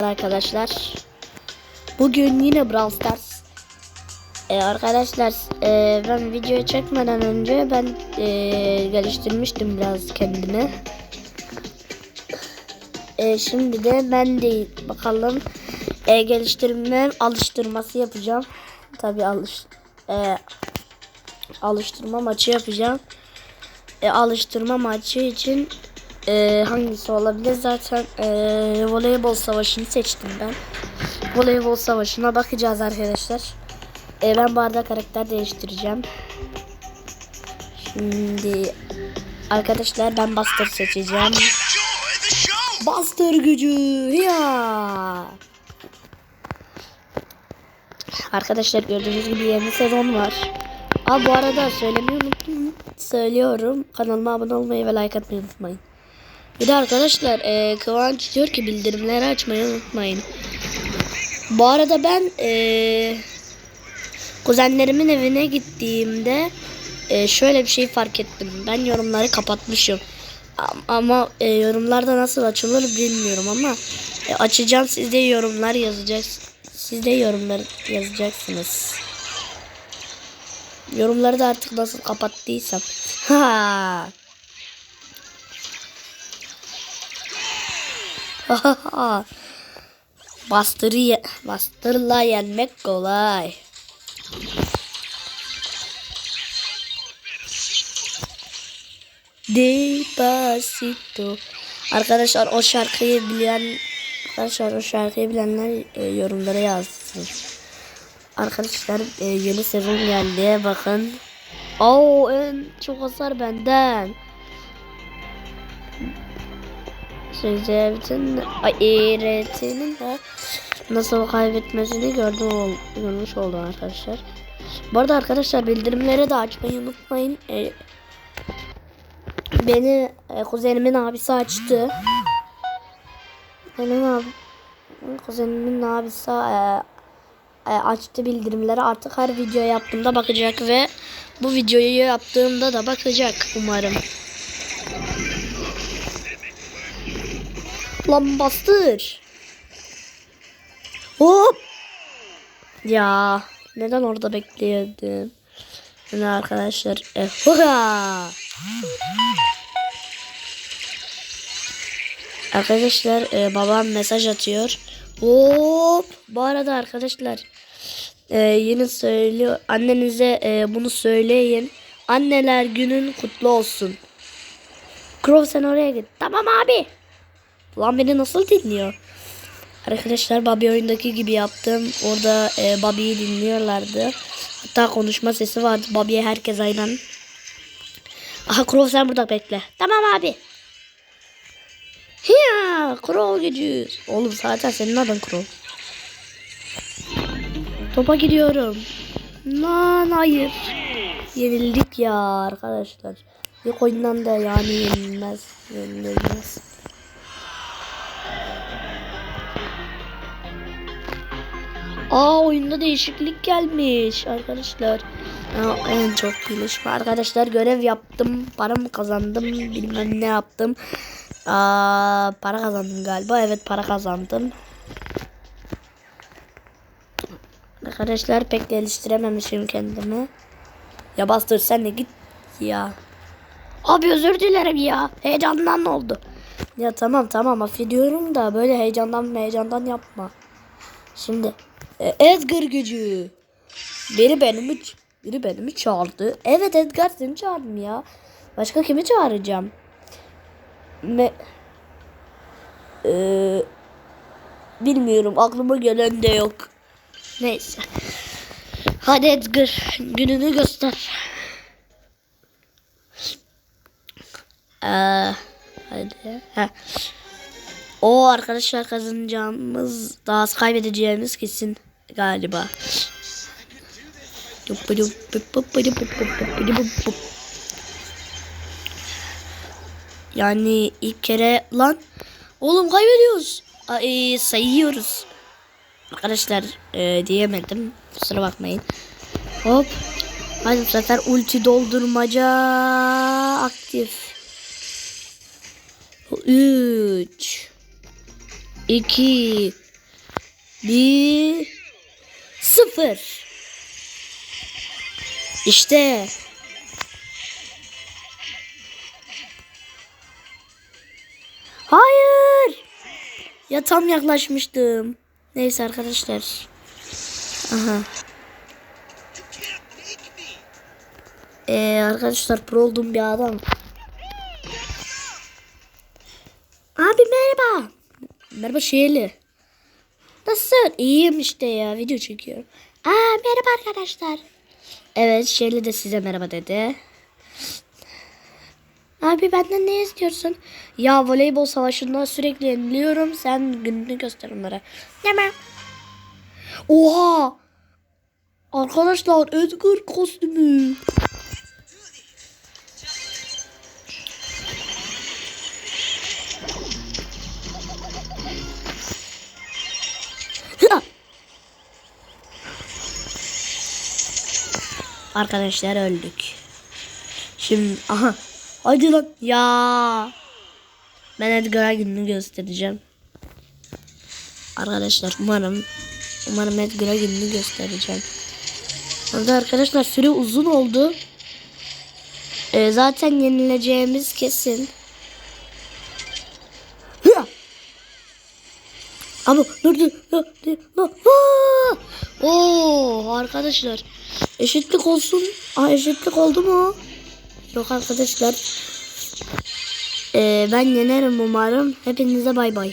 arkadaşlar. Bugün yine Brawl Stars. Ee, arkadaşlar e, ben video çekmeden önce ben e, geliştirmiştim biraz kendimi. E, şimdi de ben de bakalım e, geliştirme alıştırması yapacağım. Tabi alış e, alıştırma maçı yapacağım. E, alıştırma maçı için e, hangisi olabilir? Zaten e, voleybol savaşını seçtim ben. Voleybol savaşına bakacağız arkadaşlar. E, ben bu arada karakter değiştireceğim. Şimdi arkadaşlar ben Buster seçeceğim. Buster gücü ya. Arkadaşlar gördüğünüz gibi yeni sezon var. Aa bu arada söylemeyi unuttum. Söylüyorum. Kanalıma abone olmayı ve like atmayı unutmayın. Bir de arkadaşlar e, Kıvanç diyor ki bildirimleri açmayı unutmayın. Bu arada ben e, kuzenlerimin evine gittiğimde e, şöyle bir şey fark ettim. Ben yorumları kapatmışım. Am- Ama e, yorumlarda nasıl açılır bilmiyorum ama e, açacağım siz de yorumlar yazacaksınız. Siz de yorumlar yazacaksınız. Yorumları da artık nasıl kapattıysam. Ha. Bastırı ye- bastırla yenmek kolay. Despacito. Arkadaşlar o şarkıyı bilen arkadaşlar o şarkıyı bilenler e, yorumlara yazsın. Arkadaşlar e, yeni sezon geldi bakın. Oo en çok hasar benden. Sözlerinin eğretinin de nasıl kaybetmesini gördüm ol, görmüş oldum arkadaşlar. Bu arada arkadaşlar bildirimleri de açmayı unutmayın. E, beni e, kuzenimin abisi açtı. Benim abi, kuzenimin abisi e, e, açtı bildirimleri. Artık her video yaptığımda bakacak ve bu videoyu yaptığımda da bakacak umarım. Lan bastır. Hop. Ya neden orada bekliyordum? Şimdi arkadaşlar. E, hurra. Arkadaşlar e, babam mesaj atıyor. Hop. Bu arada arkadaşlar e, yine söylüyor. Annenize e, bunu söyleyin. Anneler günün kutlu olsun. Crow sen oraya git. Tamam abi. Lan beni nasıl dinliyor? Arkadaşlar Bobby oyundaki gibi yaptım. Orada e, Bobby'yi dinliyorlardı. Hatta konuşma sesi vardı. Bobby'ye herkes aynen. Aha Crow sen burada bekle. Tamam abi. Hiya Crow gücü. Oğlum zaten senin adın Crow. Topa gidiyorum. Lan hayır. Yenildik ya arkadaşlar. İlk oyundan da yani yenilmez. Yenilmez. Aa oyunda değişiklik gelmiş arkadaşlar. Aa, en çok gelişme arkadaşlar görev yaptım paramı kazandım bilmem ne yaptım. Aa, para kazandım galiba evet para kazandım. Arkadaşlar pek geliştirememişim kendimi. Ya bastır sen de git ya. Abi özür dilerim ya. Heyecandan oldu. Ya tamam tamam affediyorum da böyle heyecandan heyecandan yapma. Şimdi Edgar gücü. Biri beni biri beni mi çağırdı? Evet Edgar seni çağırdım ya. Başka kimi çağıracağım? Me Ee, bilmiyorum aklıma gelen de yok. Neyse. Hadi Edgar gününü göster. Ee, hadi. Heh. O arkadaşlar kazanacağımız daha az kaybedeceğimiz kesin galiba. Yani ilk kere lan oğlum kaybediyoruz. Ay, sayıyoruz. Arkadaşlar e, diyemedim. Kusura bakmayın. Hop. Hadi bu sefer ulti doldurmaca aktif. 3 2 Bir. Sıfır. İşte. Hayır. Ya tam yaklaşmıştım. Neyse arkadaşlar. Aha. Ee, arkadaşlar pro olduğum bir adam. Abi merhaba. Merhaba Şehirli. Nasılsın? İyiyim işte ya video çekiyorum. Aa merhaba arkadaşlar. Evet Şehirli de size merhaba dedi. Abi benden ne istiyorsun? Ya voleybol savaşından sürekli yeniliyorum. Sen gününü göster onlara. Tamam. Oha! Arkadaşlar Edgar kostümü. Arkadaşlar öldük. Şimdi aha. Hadi lan. Ya. Ben Edgar'a gününü göstereceğim. Arkadaşlar umarım umarım Edgar'a gününü göstereceğim. Orada arkadaşlar süre uzun oldu. Ee, zaten yenileceğimiz kesin. Ama dur dur. dur, dur, dur. Oo arkadaşlar eşitlik olsun. Aa, eşitlik oldu mu? Yok arkadaşlar. Ee, ben yenerim umarım. Hepinize bay bay.